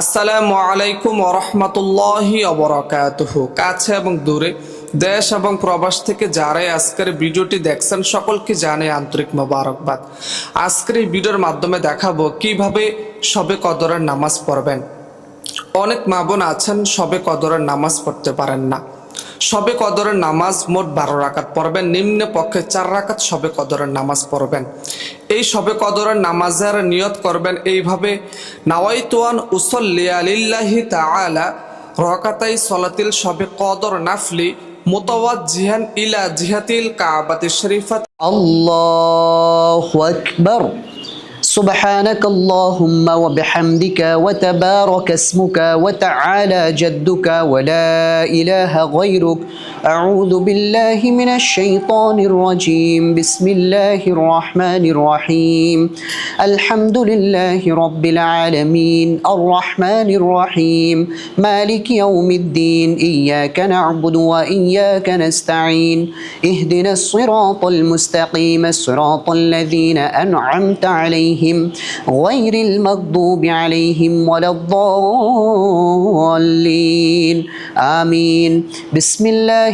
আসসালামু আলাইকুম ওরহমতুল্লাহি অবরাকাতুহু কাছে এবং দূরে, দেশ এবং প্রবাস থেকে যারাই আজকের ভিডিওটি দেখছেন, সকলকে জানে আন্তরিক মোবারকবাদ। আজকের এই ভিডিওর মাধ্যমে দেখাবো কীভাবে সবে কদরের নামাজ পড়বেন। অনেক মা বোন আছেন সবে কদরের নামাজ পড়তে পারেন না। সবে কদরের নামাজ মোট বারো রাকাত পড়বেন নিম্ন পক্ষে চার রাকাত সবে কদরের নামাজ পড়বেন। এই সবে কদরের নামাজের নিয়ত করবেন এইভাবে নাওয়াইতুয়ান উসল্লি আলিল্লাহি তাআলা রকাতাই সলাতিল সবে কদর নাফলি মোতাওয়াত জিহান ইলা জিহাতিল কাবাতি শরীফাত الله أكبر سبحانك اللهم وبحمدك وتبارك اسمك وتعالى جدك ولا إله غيرك أعوذ بالله من الشيطان الرجيم. بسم الله الرحمن الرحيم. الحمد لله رب العالمين. الرحمن الرحيم. مالك يوم الدين. إياك نعبد وإياك نستعين. اهدنا الصراط المستقيم. الصراط الذين أنعمت عليهم غير المغضوب عليهم ولا الضالين. آمين. بسم الله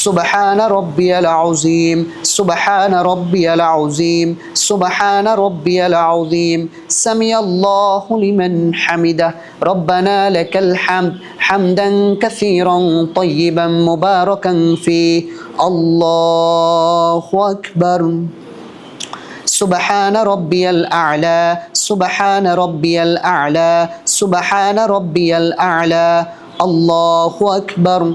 سبحان ربي العظيم. سبحان ربي العظيم. سبحان ربي العظيم. سمي الله لمن حمده. ربنا لك الحمد. حمدا كثيرا طيبا مباركا فيه. الله أكبر. سبحان ربي الأعلى. سبحان ربي الأعلى. سبحان ربي الأعلى. الله أكبر.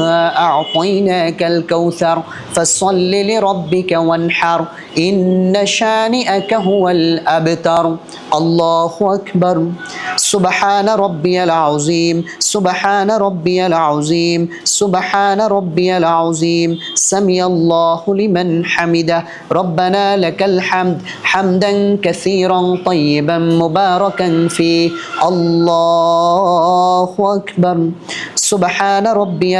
أعطيناك الكوثر فصل لربك وانحر إن شانئك هو الأبتر. الله أكبر. سبحان ربي العظيم. سبحان ربي العظيم. سبحان ربي العظيم. سمي الله لمن حمده. ربنا لك الحمد. حمدا كثيرا طيبا مباركا فيه. الله أكبر. سبحان ربي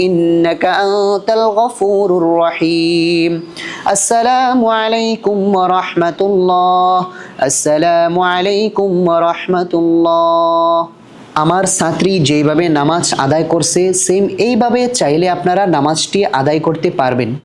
إنك أنت الغفور الرحيم السلام عليكم ورحمة الله السلام عليكم ورحمة الله আমার ছাত্রী যেভাবে নামাজ আদায় করছে সেম এইভাবে চাইলে আপনারা নামাজটি আদায় করতে পারবেন